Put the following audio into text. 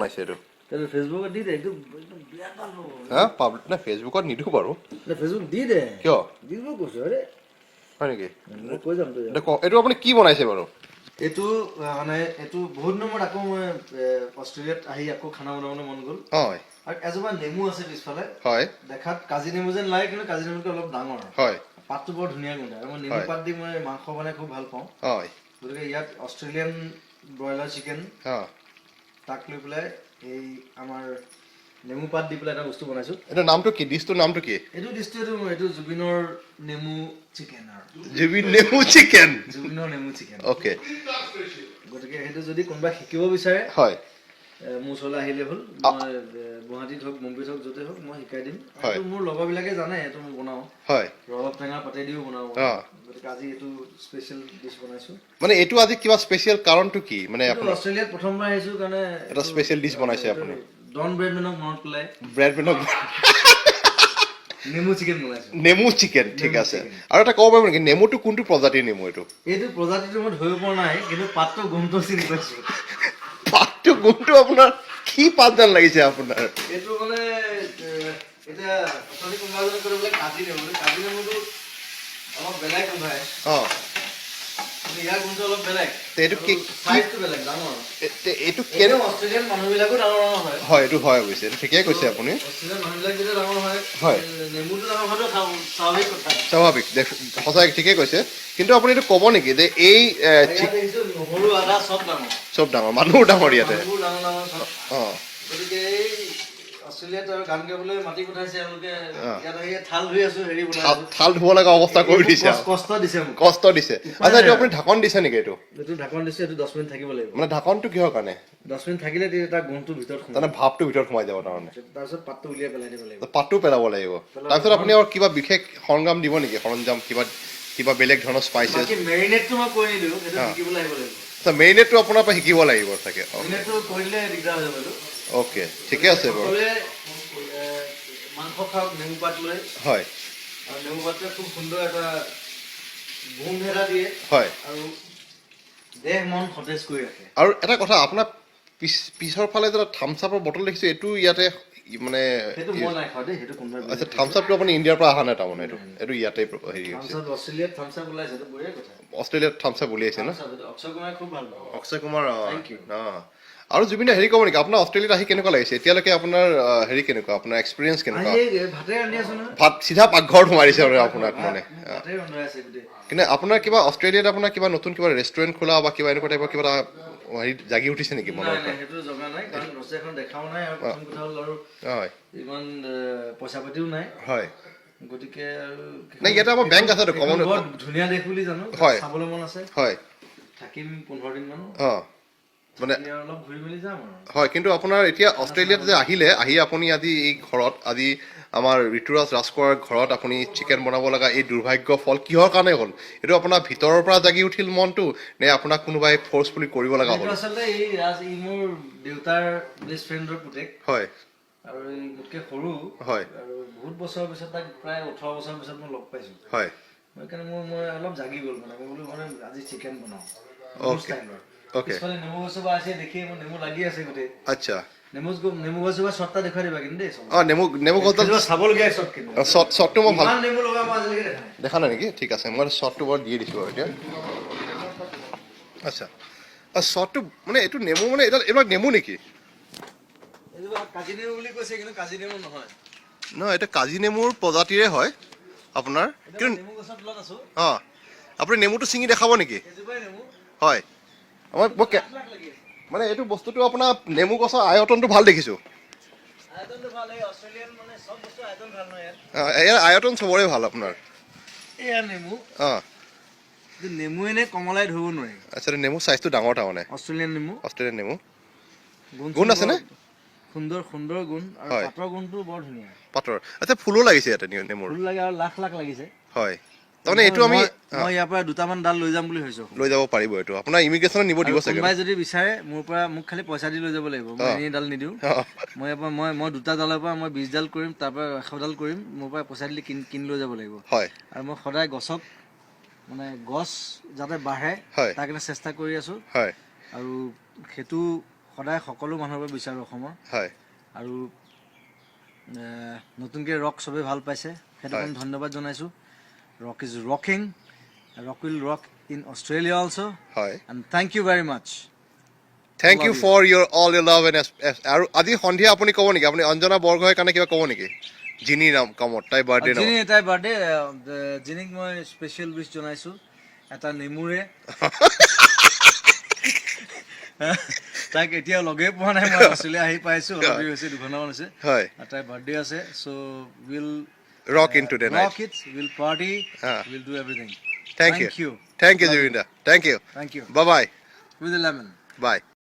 দে নে দে কিয়? দিব হয় নেকি? যাম আপুনি কি বনাইছে বাৰু? এইটো মানে এইটো বহুত আকৌ মই অষ্ট্ৰেলিয়াত আহি আকৌ খানা বনাবলৈ মন গ'ল। হয়। আৰু এজোপা নেমু আছে পিছফালে। হয়। দেখাত কাজি নেমু যেন লাগে কিন্তু কাজি নেমুতকৈ অলপ ডাঙৰ। হয়। পাতটো বৰ ধুনীয়া গোন্ধাই আৰু মই নেমু পাত দি মই মাংস বনাই খুব ভালো পাওঁ। হয়। গতিকে ইয়াত অষ্ট্ৰেলিয়ান ব্ৰইলাৰ চিকেন। তাক লৈ পেলাই এই আমাৰ নেমু পাত দি পেলাই এটা বস্তু বনাইছোঁ। এইটো নামটো কি? ডিছটোৰ নামটো কি? এইটো ডিছটো এইটো এইটো জুবিনৰ নেমু চিকেন আৰু। জুবিন নেমু চিকেন। জুবিনৰ নেমু চিকেন। অ'কে গতিকে সেইটো যদি কোনোবাই শিকিব বিচাৰে হয়। মোৰ ওচৰলৈ আহিলে হ'ল। মই গুৱাহাটীত হওক মুম্বাইত হওক য'তে হওক মই শিকাই দিম। এইটো মোৰ লগৰবিলাকে জানে এইটো মই বনাওঁ। হয়। ৰবাব টেঙা পাতে দিও বনাওঁ গতিকে আজি এইটো স্পেচিয়েল ডিছ বনাইছোঁ। মানে এইটো আজি কিবা স্পেচিয়েল কাৰণটো কি? মানে আপোনাৰ অষ্ট্ৰেলিয়াত প্ৰথমবাৰ আহিছোঁ কাৰণে এটা স্পেচিয়েল ডিছ বনাইছে আপুনি। ডন ব্ৰেডমেনক মনত পেলাই। ব্ৰেড মেনক নেমু চিকেন বনাইছোঁ। নেমু চিকেন ঠিক আছে। আৰু এটা ক'ব পাৰিব নেকি? নেমুটো কোনটো প্ৰজাতিৰ নেমু এইটো? এইটো প্ৰজাতিটো মই ধৰিব পৰা নাই কিন্তু পাতটো গোমটো চিনি পাইছোঁ। পাতটো গোন্ধটো আপোনাৰ কি পাত যেন লাগিছে আপোনাৰ এইটো মানে বোলে কাজি অলপ বেলেগ অঁ। এইটো কেনে অষ্ট্ৰেলিয়ান মানুহবিলাকো ডাঙৰ ডাঙৰ হয়। হয় এইটো হয় অৱশ্যে ঠিকেই কৈছে আপুনি। স্বাভাৱিক সঁচাই ঠিকেই কৈছে। কিন্তু আপুনি এইটো ক'ব নেকি যে এই নহৰু আদা চব ডাঙৰ। চব ডাঙৰ মানুহো ডাঙৰ ইয়াতে। মানুহবোৰ ডাঙৰ ডাঙৰ চব। অঁ। গতিকে এই অষ্ট্ৰেলিয়াত আৰু গান গাবলৈ মাতি পঠাইছে এওঁলোকে ইয়াত আহি থাল ধুই আছো হেৰি থাল ধুব লগা অৱস্থা কৰি দিছে কষ্ট- দিছে কষ্ট দিছে। আচ্ছা এইটো আপুনি ঢাকন দিছে নেকি এইটো? এইটো ঢাকন দিছে এইটো দহ মিনিট থাকিব লাগিব। মানে ঢাকনটো কিহৰ কাৰণে? দহ মিনিট থাকিলে তেতিয়া তাৰ ভিতৰত সোমাই তাৰমানে ভাৱটো ভিতৰত সোমাই যাব তাৰমানে। তাৰপিছত পাতটো উলিয়াই পেলাই দিব লাগিব। পাতটো পেলাব লাগিব। তাৰপিছত আপুনি আৰু কিবা বিশেষ সৰঞ্জাম দিব নেকি? সৰঞ্জাম কিবা কিবা বেলেগ ধৰণৰ স্পাইচেছ মেৰিনেটটো মই কৰি নিদিওঁ সেইটো শিকিবলৈ আহিব লাগিব। আচ্ছা মেৰিনেটটো আপোনাৰ পৰা শিকিব লাগিব চাগে। অ'কে ঠিকে আছে বাৰু। মাংস খাওক নেমু পাত লৈ। হয়। আৰু নেমু পাতটোৱে খুব সুন্দৰ এটা গোন্ধ এটা দিয়ে। হয়। আৰু দেহ মন সতেজ কৰি ৰাখে। আৰু এটা কথা আপোনাৰ পিছ পিছৰ ফালে যে থামছ আপৰ বটল দেখিছোঁ এইটো ইয়াতে মানে আচ্ছা থামছ আপটো আপুনি ইণ্ডিয়াৰ পৰা অহা নাই তাৰমানে এইটো এইটো ইয়াতে হেৰি হৈছে। থামছ আপ উলিয়াইছে ন? অক্ষয় কুমাৰে খুব ভালো। পাব অক্ষয় কুমাৰ অ, আৰু জুবিনে হেৰি ক'ব নেকি? আপোনাৰ অষ্ট্ৰেলিয়াত আহি কেনেকুৱা লাগিছে? এতিয়ালৈকে আপোনাৰ হেৰি কেনেকুৱা? আপোনাৰ এক্সপিৰিয়েঞ্চ কেনেকুৱা? ভাতে চিধা পাকঘৰত আৰু আপোনাক মানে। আছে গোটেই। কিন্তু আপোনাৰ কিবা অষ্ট্ৰেলিয়াত আপোনাৰ কিবা নতুন কিবা ৰেষ্টুৰেণ্ট খোলা বা কিবা এনেকুৱা টাইপৰ কিবা এটা হেৰি জাগি উঠিছে নেকি নাই সেইটো জগা নাই কাৰণ দেখাও নাই আৰু কথা হ'ল আৰু হয়। ইমান পইচা পাতিও নাই। হয়। গতিকে আৰু নাই, ইয়াতে আমাৰ বেংক এইখন কমন- ধুনীয়া দেশ বুলি জানো হয়। চাবলৈ মন আছে। হয়। থাকিম পোন্ধৰ দিন মান। অ। মানে হয় কিন্তু আপোনাৰ এতিয়া অষ্ট্ৰেলিয়াত যে আহিলে আহি আপুনি আজি এই ঘৰত আজি আমাৰ ঋতুৰাজ ৰাজকোঁৱৰৰ ঘৰত আপুনি চিকেন বনাব লগা এই দুৰ্ভাগ্য ফল কিহৰ কাৰণে হ'ল? এইটো আপোনাৰ ভিতৰৰ পৰা জাগি উঠিল মনটো নে আপোনাক কোনোবাই ফ'ৰ্চফুলি কৰিব লগা হ'ল? আচলতে এই ৰাজ ই মোৰ দেউতাৰ বেষ্ট ফ্ৰেণ্ডৰ পুতেক। হয়। আৰু এই মোতকে সৰু হয়। আৰু বহুত বছৰৰ পিছত তাক প্ৰায় ওঠৰ বছৰৰ পিছত মই লগ পাইছো। হয়। সেইকাৰণে মোৰ মই অলপ জাগি গ'ল মানে মই বোলো মানে আজি চিকেন বনাওঁ. পিছফালে নেমু গছজোপা আছে দেখি মোৰ নেমু লাগি আছে গোটেই। আচ্ছা। নেমু নেমু গছজোপা চটটা দেখুৱাই দিবা কিন্তু দেই অঁ নেমু নেমু গছডাল চাবলগীয়া চট কিন্তু। শ্বট শ্বটটো মই ভালো নেমু লগা মই আজিলৈকে দেখা নাই। দেখা নাই নেকি? ঠিক আছে মই শ্বটটো বাৰু দিয়ে দিছোঁ বাৰু এতিয়া। আচ্ছা। আৰু শ্বটটো মানে এইটো নেমু মানে এইডাল এইবিলাক নেমু নেকি? কৈছে কিন্তু কাজি নেমুৰ প্ৰজাতিৰে হয় আপোনাৰ। অঁ আপুনি নেমুটো ছিঙি দেখাব নেকি? হয়। মই মই মানে এইটো বস্তুটো আপোনাৰ নেমু গছৰ আয়তনটো ভালো দেখিছোঁ। মানে ইয়াৰ আয়তন চবৰে ভালো আপোনাৰ। এয়া নেমু। অঁ। নেমু এনে কমলাই ধৰিব নোৱাৰি। আচ্ছা নেমু চাইজটো ডাঙৰ তাৰমানে। অষ্ট্ৰেলিয়ান নেমু। অষ্ট্ৰেলিয়ান নেমু। গুণ গুণ আছেনে? সুন্দৰ সুন্দৰ গুণ আৰু হয়। পাতৰ গুণটো বৰ ধুনীয়া। পাতৰ। আচ্ছা ফুলো লাগিছে ইয়াতে নে- নেমুৰ। ফুল লাগে আৰু লাখ লাখ লাগিছে। হয়। তাৰমানে এইটো আমি মই- ইয়াৰ পৰা দুটামান ডাল লৈ যাম বুলি ভাবিছো। লৈ যাব পাৰিব এইটো। আপোনাৰ ইমিগ্ৰেশ্যনত নিব দিব আৰু চাগে। কোনোবাই যদি বিচাৰে মোৰ পৰা মোক খালি পইচা দি লৈ যাব লাগিব। মই। এনেই ডাল নিদিওঁ। অঁ, মই ইয়াৰ পৰা মই মই দুটা ডালৰ পৰা মই বিছ ডাল কৰিম তাৰ পৰা এশডাল কৰিম মোৰ পৰা পইচা দিলে কিন কিনি লৈ যাব লাগিব। হয়। আৰু মই সদায় গছক মানে গছ যাতে বাঢ়ে হয়। তাৰ কাৰণে চেষ্টা কৰি আছো। হয়। আৰু সেইটো সদায় সকলো মানুহৰ বাবে বিচাৰোঁ অসমৰ। হয়। আৰু নতুনকৈ ৰক চবেই ভালো পাইছে। সেইটো। কাৰণে ধন্যবাদ জনাইছোঁ। Rock is rocking. Rock will rock in Australia also' হয়। And thank you very much thank you. For your all your love and আৰু আজি সন্ধিয়া আপুনি ক'ব নেকি? আপুনি অঞ্জনা বৰগোহাঁইৰ কাৰণে কিবা ক'ব নেকি? জিনি নাম কামত তাই বাৰ্থডে জিনি এটাই বাৰ্থডে জিনিক মই স্পেচিয়েল উইচ জনাইছোঁ। এটা নেমুৰে। তাইক এতিয়াও লগেই পোৱা নাই মই অষ্ট্ৰেলিয়া আহি পাইছোঁ অলপ দেৰি হৈছে দুঘণ্টামান হৈছে হয়। আৰু তাইৰ বাৰ্থডে আছে so' will rock in today night rock it will party Ah. Will do everything thank you Thank you. Thank you জুবিন্দা thank you thank you bye bye with lemon bye